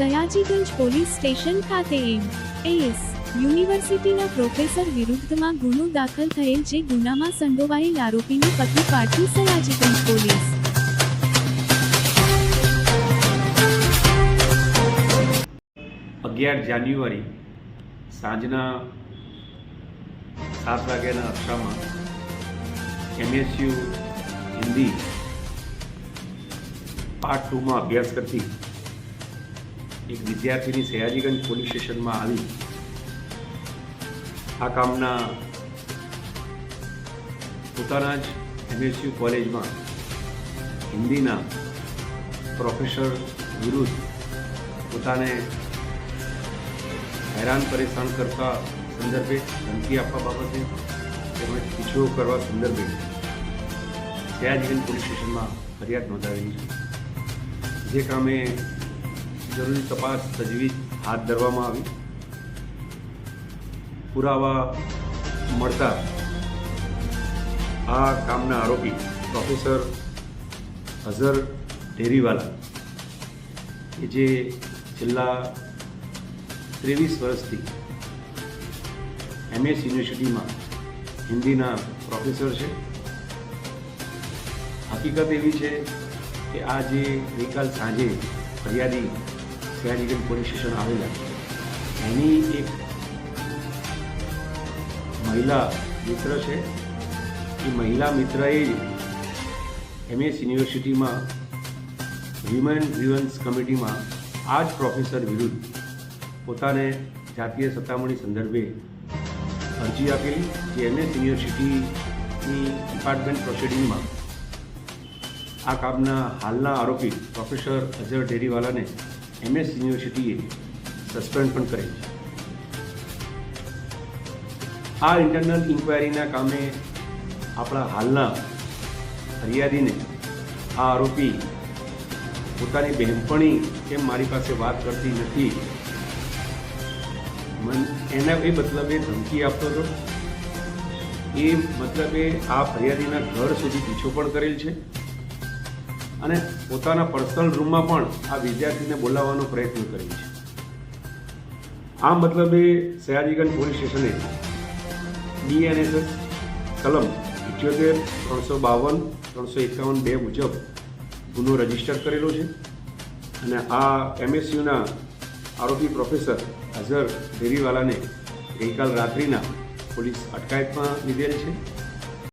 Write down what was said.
Sayajiganj police station ખાતે M S યુનિવર્સિટીના professor વિરુદ્ધમાં ગુનો દાખલ થયેલ જે ગુનામાં સંડોવાયેલ આરોપીની પકડી પાડતી સયાજીગંજ પોલીસ. અગિયાર જાન્યુઆરી સાંજના સાત વાગ્યાના અરસામાં એમએસયુ હિન્દી પાર્ટ ટુમાં અભ્યાસ કરતી એક વિદ્યાર્થીની સયાજીગંજ પોલીસ સ્ટેશનમાં આવી. આ કામના પોતાના જ એમએસયુ કોલેજમાં હિન્દીના પ્રોફેસર વિરુદ્ધ પોતાને હેરાન પરેશાન કરતા સંદર્ભે ધમકી આપવા બાબતે તેમજ પીછો કરવા સંદર્ભે સયાજીગંજ પોલીસ સ્ટેશનમાં ફરિયાદ નોંધાવી છે. જે કામે જરૂરી તપાસ તજવીજ હાથ ધરવામાં આવી. પુરાવા મળતા આ કામના આરોપી પ્રોફેસર અઝર ઢેરીવાલા, કે જે છેલ્લા ત્રેવીસ વર્ષથી એમએસ યુનિવર્સિટીમાં હિન્દીના પ્રોફેસર છે. હકીકત એવી છે કે આ જે ગઈકાલ સાંજે ફરિયાદી સયાજીગંજ પોલીસ સ્ટેશન આવેલા. એની એક મહિલા મિત્ર છે. એ મહિલા મિત્રએ જ એમએસ યુનિવર્સિટીમાં વિમેન ગ્રીવન્સ કમિટીમાં આ જ પ્રોફેસર વિરુદ્ધ પોતાને જાતીય સત્તામણી સંદર્ભે અરજી આપેલી, જે એમએસ યુનિવર્સિટીની ડિપાર્ટમેન્ટ પ્રોસિડિંગમાં આ કામના હાલના આરોપી પ્રોફેસર અઝર ડેરીવાલાને એમએસ યુનિવર્સિટીએ સસ્પેન્ડ પણ કરેલ છે આ ઇન્ટરનલ ઇન્ક્વાયરીના કામે આપણા હાલના ફરિયાદીને આ આરોપી પોતાની બહેનપણી કેમ મારી પાસે વાત કરતી નથી? મન એના એ મતલબે ધમકી આપતો હતો. એ મતલબે આ ફરિયાદીના ઘર સુધી પીછો પણ કરેલ છે. અને પોતાના પર્સનલ રૂમમાં પણ આ વિદ્યાર્થીને બોલાવવાનો પ્રયત્ન કર્યો છે. આ મતલબે સયાજીગંજ પોલીસ સ્ટેશને ડીએનએસએસ કલમ ઇઠ્યોતેર ત્રણસો બાવન, ત્રણસો એકાવન બે મુજબ ગુનો રજિસ્ટર કરેલો છે અને આ એમએસયુના આરોપી પ્રોફેસર અઝર ધેરીવાલાને ગઈકાલ રાત્રિના પોલીસ અટકાયતમાં લીધેલ છે.